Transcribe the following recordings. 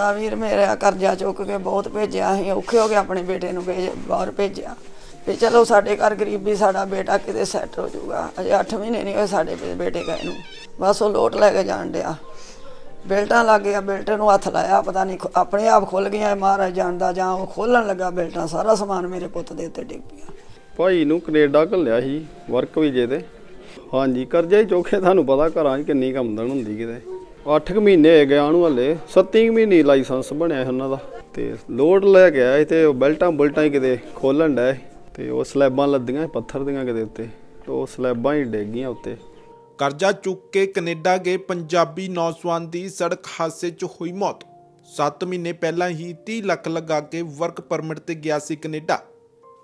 ਬੜਾ ਵੀਰ ਮੇਰਾ ਕਰਜ਼ਾ ਚੁੱਕ ਕੇ ਬਹੁਤ ਭੇਜਿਆ ਅਸੀਂ ਔਖੇ ਹੋ ਕੇ ਆਪਣੇ ਬੇਟੇ ਨੂੰ ਭੇਜ, ਬਾਹਰ ਭੇਜਿਆ। ਵੀ ਚਲੋ ਸਾਡੇ ਘਰ ਗਰੀਬੀ ਸਾਡਾ ਬੇਟਾ ਕਿਤੇ ਸੈੱਟ ਹੋ ਜਾਊਗਾ। ਅਜੇ 8 ਮਹੀਨੇ ਨਹੀਂ ਹੋਏ ਸਾਡੇ ਬੇਟੇ ਗਏ ਨੂੰ। ਬਸ ਉਹ ਲੋਟ ਲੈ ਕੇ ਜਾਣ ਡਿਆ। ਬੈਲਟਾਂ ਲੱਗ ਗਿਆ ਬੈਲਟ ਨੂੰ ਹੱਥ ਲਾਇਆ, ਪਤਾ ਨਹੀਂ ਆਪਣੇ ਆਪ ਖੁੱਲ ਗਿਆ ਮਹਾਰਾਜ ਜਾਣਦਾ, ਜਾਂ ਉਹ ਖੋਲਣ ਲੱਗਾ ਬੈਲਟਾਂ, ਸਾਰਾ ਸਮਾਨ ਮੇਰੇ ਪੁੱਤ ਦੇ ਉੱਤੇ ਡਿੱਗ ਪਿਆ। ਭਾਈ ਨੂੰ ਕੈਨੇਡਾ ਘੱਲਿਆ ਸੀ ਵਰਕ ਵੀਜੇ ਤੇ। ਹਾਂਜੀ, ਕਰਜ਼ਾ ਹੀ ਚੋਖੇ, ਤੁਹਾਨੂੰ ਪਤਾ ਘਰਾਂ 'ਚ ਕਿੰਨੀ ਕਮਦਨ ਹੁੰਦੀ ਕਿਤੇ। 8 ਕੁ ਮਹੀਨੇ ਹੋਏ ਗਿਆ ਨੂੰ ਹਲੇ। 7 ਮਹੀਨੇ ਲਾਇਸੈਂਸ ਬਣਿਆ ਸੀ ਉਹਨਾਂ ਦਾ। ਤੇ ਲੋਡ ਲੈ ਕੇ ਆਇਆ ਸੀ ਤੇ ਉਹ ਬੈਲਟਾਂ ਬੁਲਟਾਂ ਹੀ ਕਿਤੇ ਖੋਲਣ ਡਏ ਤੇ ਉਹ ਸਲੈਬਾਂ ਲੱਦੀਆਂ ਪੱਥਰ ਦੀਆਂ ਕਿਤੇ ਉੱਤੇ। ਉਹ ਸਲੈਬਾਂ ਹੀ ਡਿੱਗ ਗਈਆਂ ਉੱਤੇ। ਕਰਜ਼ਾ ਚੁੱਕ ਕੇ ਕੈਨੇਡਾ ਗਏ, ਪੰਜਾਬੀ ਨੌਜਵਾਨ ਦੀ ਸੜਕ ਹਾਦਸੇ 'ਚ ਹੋਈ ਮੌਤ। 7 ਮਹੀਨੇ ਪਹਿਲਾਂ ਹੀ 30 ਲੱਖ ਲਗਾ ਕੇ ਵਰਕ ਪਰਮਿਟ ਤੇ ਗਿਆ ਸੀ ਕੈਨੇਡਾ।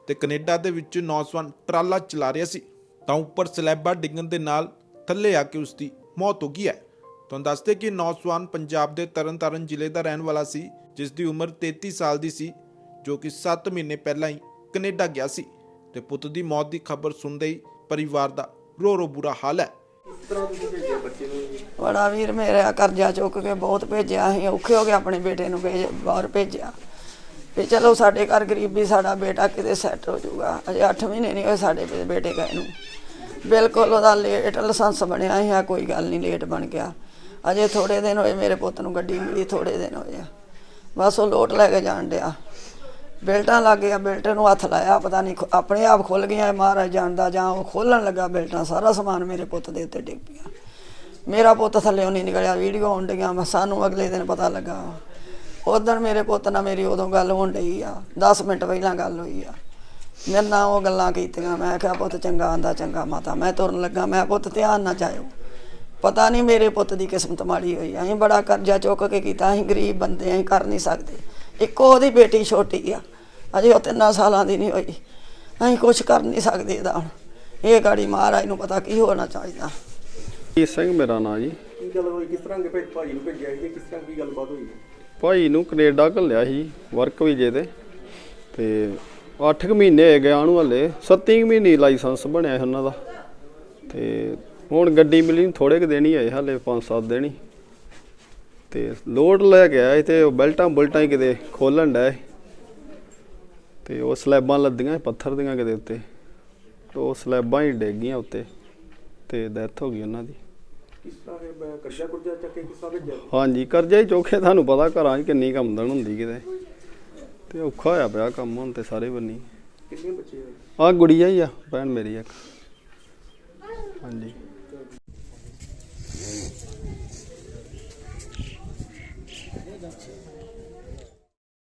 ਤੇ ਕੈਨੇਡਾ ਦੇ ਵਿੱਚ ਨੌਜਵਾਨ ਟਰਾਲਾ ਚਲਾ ਰਿਹਾ ਸੀ। ਤਾਂ ਉੱਪਰ ਸਲੈਬਾਂ ਡਿੱਗਣ ਦੇ ਨਾਲ ਥੱਲੇ ਆ ਕੇ ਉਸ ਦੀ ਮੌਤ ਹੋ ਗਈ ਹੈ। ਤੁਹਾਨੂੰ ਦੱਸਦੇ ਕਿ ਨੌਜਵਾਨ ਪੰਜਾਬ ਦੇ ਤਰਨਤਾਰਨ ਜ਼ਿਲ੍ਹੇ ਦਾ ਰਹਿਣ ਵਾਲਾ ਸੀ, ਜਿਸ ਦੀ ਉਮਰ 33 ਸਾਲ ਦੀ ਸੀ, ਜੋ ਕਿ 7 ਮਹੀਨੇ ਪਹਿਲਾਂ ਹੀ ਕੈਨੇਡਾ ਗਿਆ ਸੀ ਤੇ ਪੁੱਤ ਦੀ ਮੌਤ ਦੀ ਖਬਰ ਸੁਣਦੇ ਹੀ ਪਰਿਵਾਰ ਦਾ ਰੋ ਰੋ ਬੁਰਾ ਹਾਲ ਹੈ। ਬੜਾ ਵੀਰ ਮੇਰਾ ਕਰਜ਼ਾ ਚੁੱਕ ਕੇ ਬਹੁਤ ਭੇਜਿਆ ਅਸੀਂ ਔਖੇ ਹੋ ਕੇ ਆਪਣੇ ਬੇਟੇ ਨੂੰ ਭੇਜ, ਬਾਹਰ ਭੇਜਿਆ। ਵੀ ਚਲੋ ਸਾਡੇ ਘਰ ਗਰੀਬੀ ਸਾਡਾ ਬੇਟਾ ਕਿਤੇ ਸੈੱਟ ਹੋ ਜਾਊਗਾ, ਅਜੇ 8 ਮਹੀਨੇ ਨਹੀਂ ਹੋਏ ਸਾਡੇ ਬੇਟੇ ਗਏ ਨੂੰ। ਬਿਲਕੁਲ ਉਹਦਾ ਲੇਟ ਲਾਇਸੈਂਸ ਬਣਿਆ ਸੀ ਕੋਈ ਗੱਲ ਨਹੀਂ ਲੇਟ ਬਣ ਗਿਆ। ਅਜੇ ਥੋੜੇ ਦਿਨ ਹੋਏ ਮੇਰੇ ਪੁੱਤ ਨੂੰ ਗੱਡੀ ਮਿਲੀ ਥੋੜੇ ਦਿਨ ਹੋਏ ਆ। ਬਸ ਉਹ ਲੋਟ ਲੈ ਕੇ ਜਾਣ ਡਿਆ। ਬੈਲਟਾਂ ਲੱਗ ਗਿਆ ਬੈਲਟ ਨੂੰ ਹੱਥ ਲਾਇਆ, ਪਤਾ ਨਹੀਂ ਖੁ- ਆਪਣੇ ਆਪ ਖੁੱਲ ਗਈਆਂ ਮਹਾਰਾਜ ਜਾਣਦਾ, ਜਾਂ ਉਹ ਖੋਲਣ ਲੱਗਾ ਬੈਲਟਾਂ, ਸਾਰਾ ਸਮਾਨ ਮੇਰੇ ਪੁੱਤ ਦੇ ਉੱਤੇ ਡਿੱਗ ਪਿਆ। ਮੇਰਾ ਪੁੱਤ ਥੱਲੇ ਨਹੀਂ ਨਿਕਲਿਆ, ਵੀਡੀਓ ਆਉਣ ਡਈਆਂ ਮੈਂ ਸਾਨੂੰ ਅਗਲੇ ਦਿਨ ਪਤਾ ਲੱਗਾ ਉਦੋਂ ਮੇਰੇ ਪੁੱਤ ਨਾਲ ਮੇਰੀ ਉਦੋਂ ਗੱਲ ਹੋਣ ਡਈ ਆ 10 ਮਿੰਟ ਪਹਿਲਾਂ ਗੱਲ ਹੋਈ ਆ। ਮੇਰੇ ਨਾਲ ਉਹ ਗੱਲਾਂ ਕੀਤੀਆਂ, ਮੈਂ ਕਿਹਾ, ਪੁੱਤ ਚੰਗਾ ਆਂਦਾ, ਚੰਗਾ ਮਾਤਾ, ਮੈਂ ਤੁਰਨ ਲੱਗਾ, ਮੈਂ ਪੁੱਤ ਧਿਆਨ ਨਾ ਜਾਇਓ। ਪਤਾ ਨਹੀਂ ਮੇਰੇ ਪੁੱਤ ਦੀ ਕਿਸਮਤ ਮਾੜੀ ਹੋਈ। ਅਸੀਂ ਬੜਾ ਕਰਜ਼ਾ ਚੁੱਕ ਕੇ ਕੀਤਾ ਅਸੀਂ ਗਰੀਬ ਬੰਦੇ ਅਸੀਂ ਕਰ ਨਹੀਂ ਸਕਦੇ। ਇੱਕੋ ਉਹਦੀ ਬੇਟੀ ਛੋਟੀ ਆ। ਅਜੇ ਉਹ ਤਿੰਨਾਂ ਸਾਲਾਂ ਦੀ ਨਹੀਂ ਹੋਈ। ਅਸੀਂ ਕੁਝ ਕਰ ਨਹੀਂ ਸਕਦੇ ਇਹਦਾ ਹੁਣ। ਇਹ ਗਾੜੀ ਮਹਾਰਾਜ ਨੂੰ ਪਤਾ ਕੀ ਹੋਣਾ ਚਾਹੀਦਾ। ਜੀ ਸਿੰਘ ਮੇਰਾ ਨਾਂ ਜੀ। ਕੀ ਗੱਲ ਹੋਈ? ਕਿਸ ਤਰ੍ਹਾਂ ਦੇ ਭੇਜ ਭਾਜੀ ਨੂੰ ਭੇਜਿਆ ਸੀ ਕਿਸ ਤਰ੍ਹਾਂ ਕੀ ਗੱਲਬਾਤ ਹੋਈ? ਭਾਈ ਨੂੰ ਕੈਨੇਡਾ ਘੱਲਿਆ ਸੀ ਵਰਕ ਵੀਜੇ ਤੇ। ਤੇ 8 ਕੁ ਮਹੀਨੇ ਹੋਏ ਗਿਆ ਨੂੰ ਹਲੇ 7 ਮਹੀਨੇ ਲਾਇਸੈਂਸ ਬਣਿਆ ਸੀ ਉਹਨਾਂ ਦਾ। ਤੇ ਹੁਣ ਗੱਡੀ ਮਿਲੀ ਥੋੜੇ ਕੁ ਹੀ ਹੋਏ ਹਲੇ 5-7 ਦਿਨ ਹੀ। ਤੇ ਲੋਡ ਲੈ ਕੇ ਆਇਆ ਸੀ ਤੇ ਉਹ ਬੈਲਟਾਂ ਬੁਲਟਾਂ ਹੀ ਕਿਤੇ ਖੋਲਣ ਡਏ ਤੇ ਉਹ ਸਲੈਬਾਂ ਲੱਦੀਆਂ ਪੱਥਰ ਦੀਆਂ ਕਿਤੇ ਉੱਤੇ। ਤੇ ਉਹ ਸਲੈਬਾਂ ਹੀ ਡਿੱਗ ਗਈਆਂ ਉੱਤੇ ਤੇ ਡੈਥ ਹੋ ਗਈ ਉਹਨਾਂ ਦੀ। ਹਾਂਜੀ ਕਰਜ਼ਾ ਹੀ ਚੋਖੇ ਤੁਹਾਨੂੰ ਪਤਾ ਘਰਾਂ 'ਚ ਕਿੰਨੀ ਕਮਦਨ ਹੁੰਦੀ ਕਿਤੇ। ਤੇ ਔਖਾ ਹੋਇਆ ਪਿਆ ਕੰਮ ਹੁਣ ਤੇ ਸਾਰੇ ਬੰਨੀ। ਕਿੰਨੇ ਬੱਚੇ ਆ ਗੁੜੀਆ ਹੀ ਆ ਭੈਣ ਮੇਰੀ ਇੱਕ। ਹਾਂਜੀ।